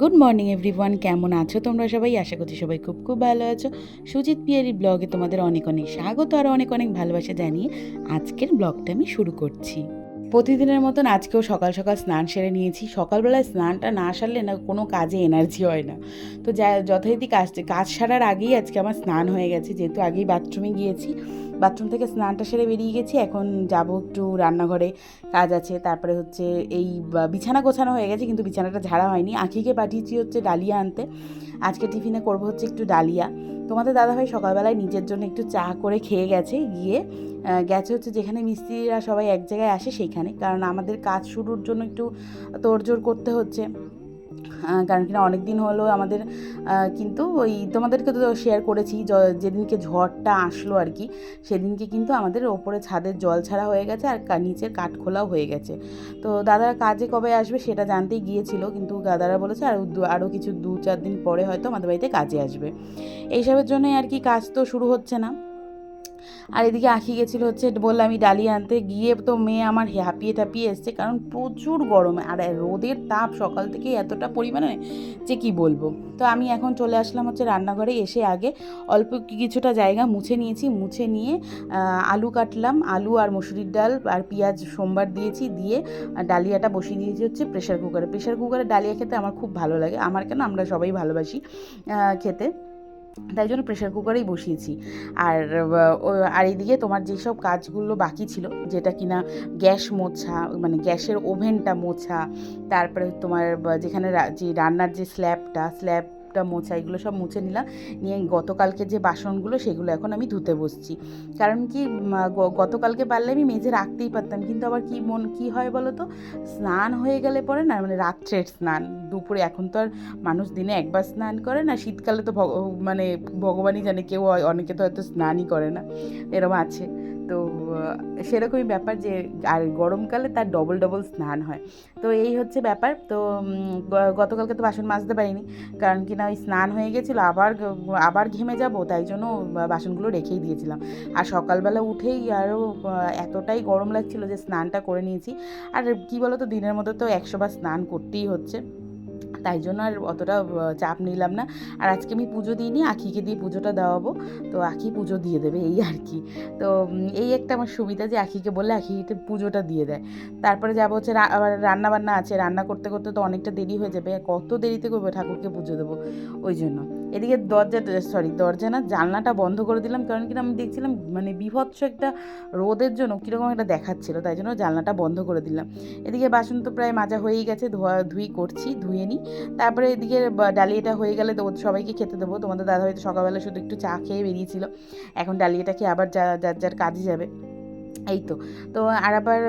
Good morning everyone কেমন আছো তোমরা সবাই? আশা করছি সবাই খুব খুব ভালো আছো। সুজিত পিয়ারি ব্লগে তোমাদের অনেক অনেক স্বাগত আর অনেক অনেক ভালোবাসা জানিয়ে আজকের ব্লগটা আমি শুরু করছি। প্রতিদিনের মতন আজকেও সকাল সকাল স্নান সেরে নিয়েছি। সকালবেলায় স্নানটা না সারলে না কোনো কাজে এনার্জি হয় না। তো যা যথারীতি কাজ কাজ সারার আগেই আজকে আমার স্নান হয়ে গেছে। যেহেতু আগেই বাথরুমে গিয়েছি। বাথরুম থেকে স্নানটা সেরে বেরিয়ে গেছি, এখন যাব একটু রান্নাঘরে। কাজ আছে, তারপরে হচ্ছে এই বিছানা গোছানো হয়ে গেছে, কিন্তু বিছানাটা ঝাড়া হয়নি। আখিকে পাঠিয়েছি হচ্ছে ডালিয়া আনতে। আজকে টিফিনে করব হচ্ছে একটু ডালিয়া। তোমাদের দাদাভাই সকালবেলায় নিজের জন্য একটু চা করে খেয়ে গেছে, গিয়ে গেছে হচ্ছে যেখানে মিস্ত্রিরা সবাই এক জায়গায় আসে সেইখানে। কারণ আমাদের কাজ শুরুর জন্য একটু তোড়জোড় করতে হচ্ছে। কারণ কিনা অনেক দিন হলো আমাদের কিন্তু ওই তোমাদেরকে তো শেয়ার করেছি যেদিনকে ঝড়টা আসলো আর কি, সেদিনকে কিন্তু আমাদের ওপরে ছাদের জল ছাড়া হয়ে গেছে আর নিচের কাঠ খোলাও হয়ে গেছে। তো দাদারা কাজে কবে আসবে সেটা জানতেই গিয়েছিল, কিন্তু দাদারা বলেছে আর আরও কিছু দু, চার দিন পরে হয়তো আমাদের বাড়িতে কাজে আসবে। এইসবের জন্যই আর কি কাজ তো শুরু হচ্ছে না। আর এদিকে আঁকি গেছিল হচ্ছে বললাম আমি ডালিয়া আনতে গিয়ে তো মেয়ে আমার হাঁপিয়ে টাপিয়ে এসছে, কারণ প্রচুর গরম, আর রোদের তাপ সকাল থেকে এতটা পরিমাণে যে কি বলব। তো আমি এখন চলে আসলাম হচ্ছে রান্নাঘরে, এসে আগে অল্প কিছুটা জায়গা মুছে নিয়েছি, মুছে নিয়ে আলু কাটলাম, আলু আর মসুরির ডাল আর পেঁয়াজ সোমবার দিয়েছি, দিয়ে ডালিয়াটা বসিয়ে দিয়েছি হচ্ছে প্রেশার কুকারে প্রেশার কুকারে ডালিয়া খেতে আমার খুব ভালো লাগে, আমার কেন আমরা সবাই ভালোবাসি খেতে। তাই জন্য প্রেশার কুকারেই বসিয়েছি। আর আর এদিকে তোমার যেসব কাজগুলো বাকি ছিল, যেটা কিনা গ্যাস মোছা মানে গ্যাসের ওভেনটা মোছা, তারপরে তোমার যেখানে যে রান্নার যে স্ল্যাবটা স্ল্যাবটা মোছা, এগুলো সব মুছে নিলাম। নিয়ে গতকালকে যে বাসনগুলো, সেগুলো এখন আমি ধুতে বসছি। কারণ কি গতকালকে পারলে আমি মেজে রাখতেই পারতাম। কিন্তু আবার কি মন, কি হয় বলো তো? স্নান হয়ে গেলে পরে না মানে রাত্রের স্নান। দুপুরে এখন তো আর মানুষ দিনে একবার স্নান করে না, শীতকালে তো মানে ভগবানই জানে, কেউ অনেকে তো হয়তো স্নানই করে না। এরকম আছে। তো সেরকমই ব্যাপার যে, আর গরমকালে তার ডবল ডবল স্নান হয়। তো এই হচ্ছে ব্যাপার। তো গতকালকে তো বাসন মাজতে পারিনি। কারণ কি না, ওই স্নান হয়ে গেছিল, আবার আবার ঘেমে যাব, তাই জন্য বাসনগুলো রেখেই দিয়েছিলাম। আর সকালবেলা উঠেই আরও এতটাই গরম লাগছিল যে, স্নানটা করে নিয়েছি। আর কি বলো তো দিনের মধ্যে তো একশোবার স্নান করতেই হচ্ছে। তাই জন্য আর অতটা চাপ নিলাম না। আর আজকে আমি পুজো দিইনি, আখিকে দিয়ে পুজোটা দেওয়াবো। তো আখি পুজো দিয়ে দেবে, এই আর কি। তো এই একটা আমার সুবিধা যে আখিকে বললে আখিতে পুজোটা দিয়ে দেয়। তারপরে যাব হচ্ছে রান্না বান্না আছে। রান্না করতে করতে তো অনেকটা দেরি হয়ে যাবে। কত দেরিতে করব ঠাকুরকে পুজো দেবো? ওই জন্য। এদিকে দরজা, সরি, দরজা না, জানলাটা বন্ধ করে দিলাম। কারণ কি না আমি দেখছিলাম মানে বিভৎস একটা রোদের জন্য কীরকম একটা দেখাচ্ছিল। তাই জন্য জানলাটা বন্ধ করে দিলাম। এদিকে বাসন তো প্রায় মাজা হয়েই গেছে, ধোয়া, ধুই করছি, ধুয়ে নিই তারপরে এদিকে ডালিয়াটা হয়ে গেলে তো সবাইকে খেতে দেবো। তোমাদের দাদা হয়তো সকালবেলা শুধু একটু চা খেয়ে বেরিয়েছিল। এখন ডালিয়াটা খেয়ে আবার যা, যার যার কাজে যাবে। এই তো। তো আর আবার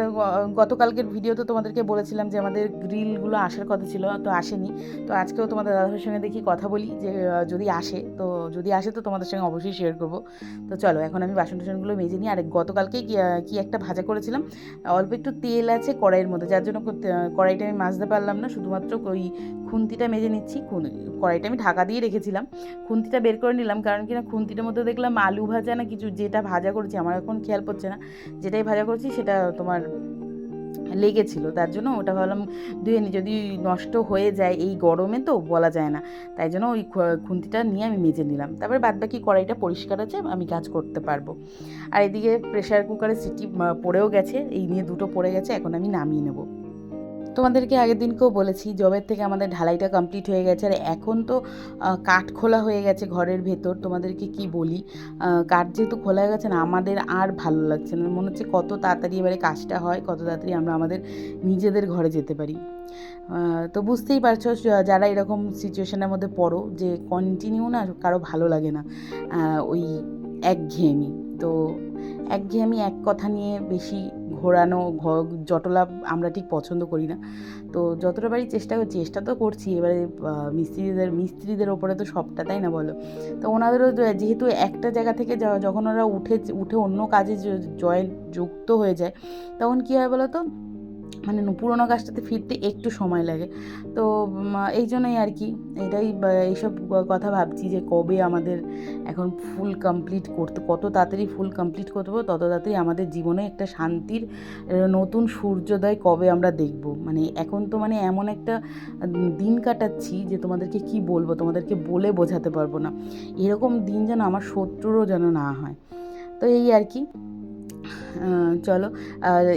গতকালকের ভিডিও তো তোমাদেরকে বলেছিলাম যে আমাদের গ্রিলগুলো আসার কথা ছিল, তো আসেনি। তো আজকেও তোমাদের দাদাভাইয়ের সঙ্গে দেখি কথা বলি যে যদি আসে, তো যদি আসে তো তোমাদের সঙ্গে অবশ্যই শেয়ার করব। তো চলো, এখন আমি বাসন টাসনগুলো মেজে নিই। আর গতকালকে কি একটা ভাজা করেছিলাম, অল্প একটু তেল আছে কড়াইয়ের মধ্যে, যার জন্য কড়াইটা আমি মাজতে পারলাম না। শুধুমাত্র ওই খুন্তিটা মেজে নিচ্ছি কড়াইটা আমি ঢাকা দিয়ে রেখেছিলাম। খুন্তিটা বের করে নিলাম, কারণ কি না, খুন্তিটার মধ্যে দেখলাম আলু ভাজা না কিছু, যেটা ভাজা করেছি, আমার এখন খেয়াল পড়ছে না। যেটাই ভাজা করেছি সেটা তোমার লেগেছিল। তার জন্য ওটা ভাবলাম ধুয়ে নি। যদি নষ্ট হয়ে যায় এই গরমে তো বলা যায় না। তাই জন্য ওই খুন্তিটা নিয়ে আমি মেজে নিলাম। তারপরে বাদ বাকি কড়াইটা পরিষ্কার আছে, আমি কাজ করতে পারব। আর এদিকে প্রেশার কুকারের সিটি পড়েও গেছে। এই নিয়ে দুটো পড়ে গেছে, এখন আমি নামিয়ে নেব। তোমাদেরকে আগের দিনকেও বলেছি, জবের থেকে আমাদের ঢালাইটা কমপ্লিট হয়ে গেছে। আর এখন তো কাঠ খোলা হয়ে গেছে ঘরের ভেতর, তোমাদেরকে কি বলি? কাঠ যেহেতু খোলা হয়ে গেছে না, আমাদের আর ভালো লাগছে না। মনে হচ্ছে কত তাড়াতাড়ি এবারে কাজটা হয়, কত তাড়াতাড়ি আমরা আমাদের নিজেদের ঘরে যেতে পারি। তো বুঝতেই পারছ যারা এরকম সিচুয়েশনের মধ্যে পড়ো যে কন্টিনিউ না, কারও ভালো লাগে না ওই একঘেয়েমি। তো একঘেয়েমি এক কথা নিয়ে বেশি ঘোরানো জটলা আমরা ঠিক পছন্দ করি না। তো যতটা বাড়ি চেষ্টা করছি চেষ্টা তো করছি। এবারে মিস্ত্রিদের মিস্ত্রিদের ওপরে তো সবটা, তাই না বলো? তো ওনাদেরও যেহেতু একটা জায়গা থেকে যখন ওরা উঠে উঠে অন্য কাজে জয়েন যুক্ত হয়ে যায়, তখন কী হয় বলো তো? মানে পুরোনো কাজটাতে ফিরতে একটু সময় লাগে। তো এই জন্যই আর কি, এটাই এইসব কথা ভাবছি যে কবে আমাদের এখন ফুল কমপ্লিট করতে, কত তাড়াতাড়ি ফুল কমপ্লিট করতে পারব, তত তাড়াতাড়ি আমাদের জীবনে একটা শান্তির নতুন সূর্যোদয় কবে আমরা দেখব। মানে এখন তো মানে এমন একটা দিন কাটাচ্ছি যে তোমাদেরকে কি বলব, তোমাদেরকে বলে বোঝাতে পারব না। এরকম দিন যেন আমার শত্রুরও যেন না হয়। তো এই আর কি। চলো।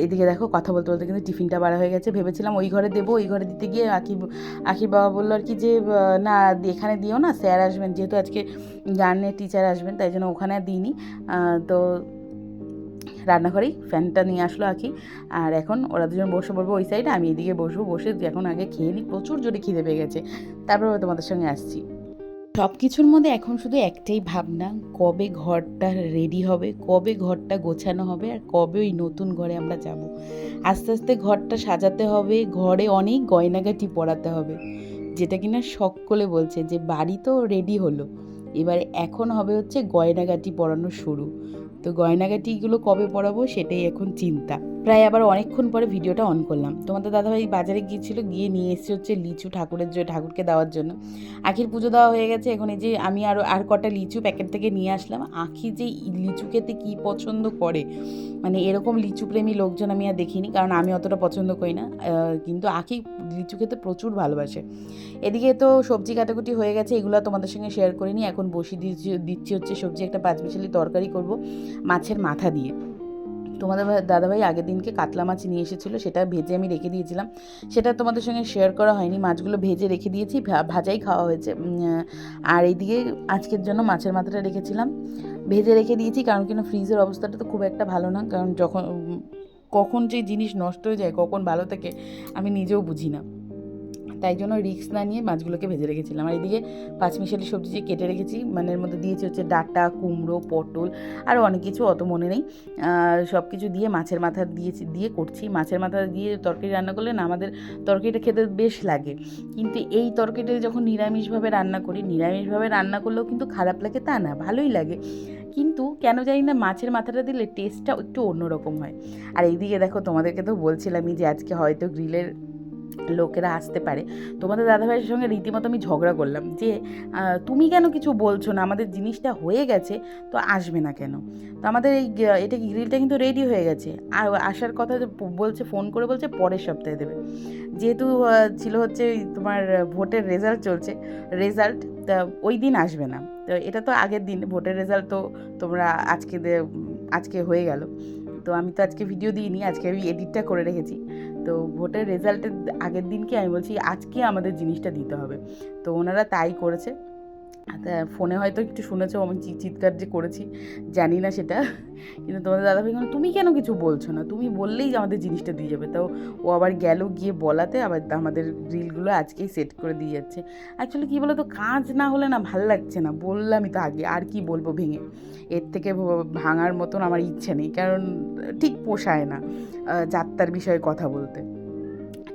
এদিকে দেখো, কথা বলতে বলতে কিন্তু টিফিনটা বাড়া হয়ে গেছে। ভেবেছিলাম ওই ঘরে দেবো, ওই ঘরে দিতে গিয়ে আকি আখির বাবা বলল আর কি যে না এখানে দিও না, স্যার আসবেন। যেহেতু আজকে গানের টিচার আসবেন, তাই জন্য ওখানে দিইনি। তো রান্নাঘরেই ফ্যানটা নিয়ে আসলো আখি আর এখন ওরা দুজন বসে পড়ব ওই সাইডে আমি এদিকে বসবো, বসে এখন আগে খেয়ে নিই। প্রচুর জোরে খিদে পেয়ে গেছে। তারপর তোমাদের সঙ্গে আসছি। সব কিছুর মধ্যে এখন শুধু একটাই ভাবনা, কবে ঘরটা রেডি হবে, কবে ঘরটা গোছানো হবে আর কবে ওই নতুন ঘরে আমরা যাব। আস্তে আস্তে ঘরটা সাজাতে হবে, ঘরে অনেক গয়নাগাটি পরাতে হবে, যেটা কিনা সকলে বলছে যে বাড়ি তো রেডি হলো। এবারে এখন হবে হচ্ছে গয়নাগাটি পরানো শুরু। তো গয়নাগাটিগুলো কবে পরাবো সেটাই এখন চিন্তা। প্রায় আবার অনেকক্ষণ পরে ভিডিওটা অন করলাম। তোমাদের দাদাভাই বাজারে গিয়েছিল, গিয়ে নিয়ে এসেছে হচ্ছে লিচু ঠাকুরের জন্য, ঠাকুরকে দেওয়ার জন্য। আখির পুজো দেওয়া হয়ে গেছে, এখন এই যে আমি আরও আর কটা লিচু প্যাকেট থেকে নিয়ে আসলাম। আখি যে লিচু খেতে কী পছন্দ করে? মানে এরকম লিচু প্রেমী লোকজন আমি আর দেখিনি, কারণ আমি অতটা পছন্দ করি না। কিন্তু আখি লিচু খেতে প্রচুর ভালোবাসে। এদিকে তো সবজি কাটাকুটি হয়ে গেছে, এগুলো তোমাদের সঙ্গে শেয়ার করিনি। এখন বসি দিচ্ছি দিচ্ছি হচ্ছে সবজি, একটা পাঁচ পাঁচমিশালি তরকারি করব মাছের মাথা দিয়ে। তোমাদের দাদাভাই আগের দিনকে কাতলা মাছ নিয়ে এসেছিল, সেটা ভেজে আমি রেখে দিয়েছিলাম। সেটা তোমাদের সঙ্গে শেয়ার করা হয়নি, মাছগুলো ভেজে রেখে দিয়েছি ভাজাই খাওয়া হয়েছে। আর এইদিকে আজকের জন্য মাছের মাথাটা রেখেছিলাম। ভেজে রেখে দিয়েছি, কারণ কিনা ফ্রিজের অবস্থাটা তো খুব একটা ভালো না, কারণ যখন কখন যে জিনিস নষ্ট হয়ে যায়, কখন ভালো থাকে, আমি নিজেও বুঝি না। তাই জন্য রিস্ক না নিয়ে মাছগুলোকে ভেজে রেখেছিলাম। আর এদিকে পাঁচমিশালি সবজি যে কেটে রেখেছি মানে এর মধ্যে দিয়েছি হচ্ছে ডাঁটা, কুমড়ো, পটল আরও অনেক কিছু, অত মনে নেই। সব কিছু দিয়ে মাছের মাথা দিয়েছি, দিয়ে করছি। মাছের মাথা দিয়ে তরকারি রান্না করলে না আমাদের তরকারিটা খেতে বেশ লাগে। কিন্তু এই তরকারিটা যখন নিরামিষভাবে রান্না করি, নিরামিষভাবে রান্না করলেও কিন্তু খারাপ লাগে তা না, ভালোই লাগে। কিন্তু কেন জানি না মাছের মাথাটা দিলে টেস্টটা একটু অন্যরকম হয়। আর এইদিকে দেখো তোমাদেরকে তো বলছিলামই যে আজকে হয়তো গ্রিলের লোকেরা আসতে পারে। তোমাদের দাদাভাইয়ের সঙ্গে রীতিমতো আমি ঝগড়া করলাম যে তুমি কেন কিছু বলছো না? আমাদের জিনিসটা হয়ে গেছে, তো আসবে না কেন? তো আমাদের এই এটা গ্রিলটা কিন্তু রেডি হয়ে গেছে। আর আসার কথা বলছে ফোন করে বলছে, পরের সপ্তাহে দেবে। যেহেতু ছিল হচ্ছে তোমার ভোটের রেজাল্ট চলছে রেজাল্ট তা ওই দিন আসবে না। তো এটা তো আগের দিন, ভোটের রেজাল্ট তো তোমরা আজকে আজকে হয়ে গেল। তো আমি তো আজকে ভিডিও দিইনি, আজকে আমি এডিটটা করে রেখেছি। তো ভোটের রেজাল্টের আগের দিনকে আমি বলছি আজকে আমাদের জিনিসটা দিতে হবে। তো ওনারা তাই করেছে। ফোনে হয়তো একটু শুনেছো আমি চিৎকার যে করেছি জানি না সেটা। কিন্তু তোমাদের দাদাভাই বলল, তুমি কেন কিছু বলছো না? তুমি বললেই আমাদের জিনিসটা দিয়ে যাবে। তো ও আবার গেল গিয়ে বলাতে আবার আমাদের রিলগুলো আজকেই সেট করে দিয়ে যাচ্ছে। অ্যাকচুয়ালি কী বলো তো কাজ না হলে না ভালো লাগছে না। বললামই তো আগে আর কি বলব ভেঙে। এর থেকে ভাঙার মতন আমার ইচ্ছে নেই কারণ ঠিক পোষায় না যাত্রার বিষয়ে কথা বলতে।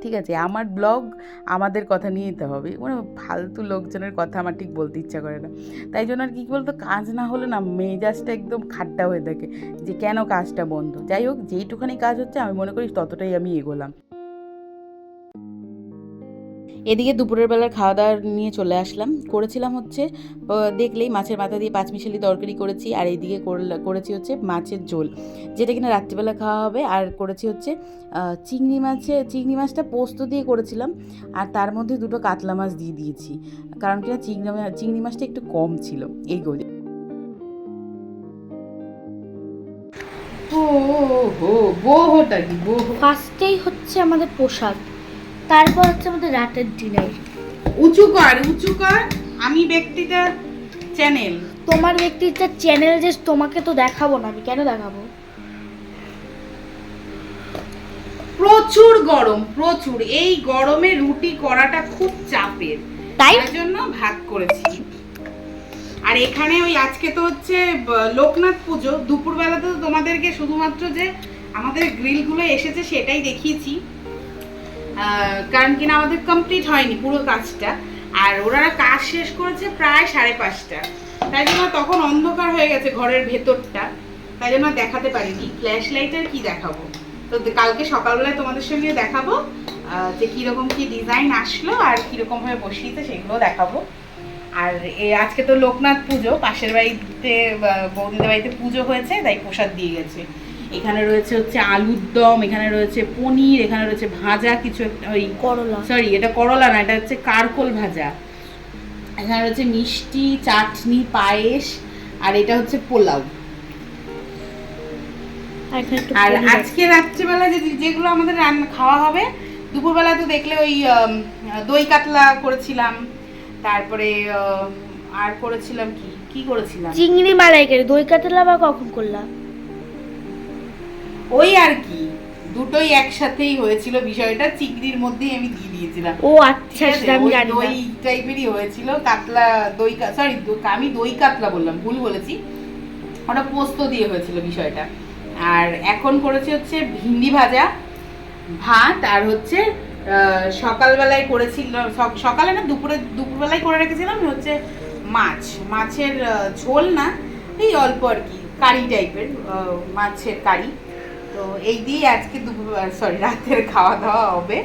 ঠিক আছে, আমার ব্লগ আমাদের কথা নিয়ে যেতে হবে। মানে ফালতু লোকজনের কথা আমার ঠিক বলতে ইচ্ছা করে না। তাই জন্য আর কি বলতো, কাজ না হলে না মেজাজটা একদম খাট্টা হয়ে থাকে যে কেন কাজটা বন্ধ? যাই হোক, যেইটুখানি কাজ হচ্ছে, আমি মনে করি ততটাই আমি এগোলাম। এদিকে দুপুরের বেলার খাওয়া দাওয়া নিয়ে চলে আসলাম। করেছিলাম হচ্ছে দেখলেই মাছের মাথা দিয়ে পাঁচমিশালি তরকারি করেছি আর এইদিকে করলা- করেছি হচ্ছে মাছের ঝোল যেটা কিনা রাত্রিবেলা খাওয়া হবে। আর করেছি হচ্ছে চিংড়ি মাছে চিংড়ি মাছটা পোস্ত দিয়ে করেছিলাম আর তার মধ্যে দুটো কাতলা মাছ দিয়ে দিয়েছি। কারণ কিনা চিংড়ি চিংড়ি মাছটা একটু কম ছিল এই গো। ও হো বোহটা কি বোহ। ফার্স্টেই হচ্ছে আমাদের পোশাক তারপর হচ্ছে আমাদের রাতের ডিনার উঁচু কর উঁচু কর আমি ব্যক্তিটা চ্যানেল তোমার ব্যক্তিটা চ্যানেল যে তোমাকে তো দেখাবো না আমি কেন দেখাবো? প্রচুর গরম প্রচুর। এই গরমে রুটি করাটা খুব চাপের। তাই? জন্য ভাগ করেছি। আর এখানে ওই আজকে তো হচ্ছে লোকনাথ পুজো। দুপুরবেলাতে তো তোমাদেরকে শুধুমাত্র যে আমাদের গ্রিলগুলো এসেছে সেটাই দেখিয়েছি। কারণ কিনা আমাদের কমপ্লিট হয়নি পুরো কাজটা। আর ওনারা কাজ শেষ করেছে প্রায় সাড়ে পাঁচটা। তাই জন্য তখন অন্ধকার হয়ে গেছে ঘরের ভেতরটা। তাই জন্য দেখাতে পারিনি। ফ্ল্যাশ লাইটের কি দেখাবো? তো কালকে সকালবেলায় তোমাদের সঙ্গে দেখাবো যে কীরকম কি ডিজাইন আসলো আর কীরকম ভাবে বসিয়েছে সেগুলো দেখাবো। আর এ আজকে তো লোকনাথ পুজো, পাশের বাড়িতে বৌদিদের বাড়িতে পুজো হয়েছে, তাই প্রসাদ দিয়ে গেছে। এখানে রয়েছে হচ্ছে আলুর দম এখানে রয়েছে পনির এখানে রয়েছে ভাজা কিছু একটা ওই করলা। সরি এটা করলা না এটা হচ্ছে কারকোল ভাজা। এখানে রয়েছে মিষ্টি চাটনি পায়েস আর এটা হচ্ছে পোলাও। আর। আজকে রাত্রিবেলা যে যেগুলো আমাদের রান্না খাওয়া হবে দুপুরবেলা তো দেখলে ওই দই কাতলা করেছিলাম তারপরে আর করেছিলাম কি? কি করেছিলাম? চিংড়ি মালাইকারি দই কাতলা বা কখন করলাম ওই আর কি। দুটোই একসাথেই হয়েছিল বিষয়টা চিংড়ির মধ্যেই আমি দিয়ে দিয়েছিলাম। ও আচ্ছা সেটা আমি জানি না। দই টাইপেরই হয়েছিল কাতলা দই সরি আমি দই কাতলা বললাম ভুল বলেছি। ওটা পোস্ত দিয়ে হয়েছিল বিষয়টা। আর এখন করেছি হচ্ছে ভিন্ডি ভাজা ভাত আর হচ্ছে আহ, সকালবেলায় করেছিল সকালে না দুপুরে দুপুরবেলায় করে রেখেছিলাম হচ্ছে মাছ। মাছের ঝোল না এই অল্প আর কি কারি টাইপের মাছের কারি। তো এই দিয়ে আজকে দুপুর সরি রাতের খাওয়া দাওয়া হবে।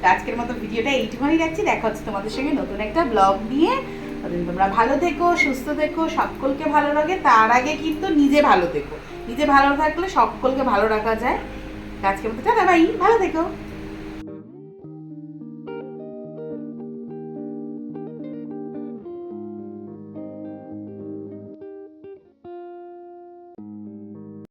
তো আজকের মতো ভিডিওটা এইটুখানি রাখছি। দেখা হচ্ছে তোমাদের সঙ্গে নতুন একটা ব্লগ নিয়ে। তোমরা ভালো থেকো, সুস্থ থেকো, সকলকে ভালো লাগে। তার আগে কিন্তু নিজে ভালো থেকো। নিজে ভালো থাকলে সকলকে ভালো রাখা যায়। আজকের মতো দাদা ভাই ভালো থেকো।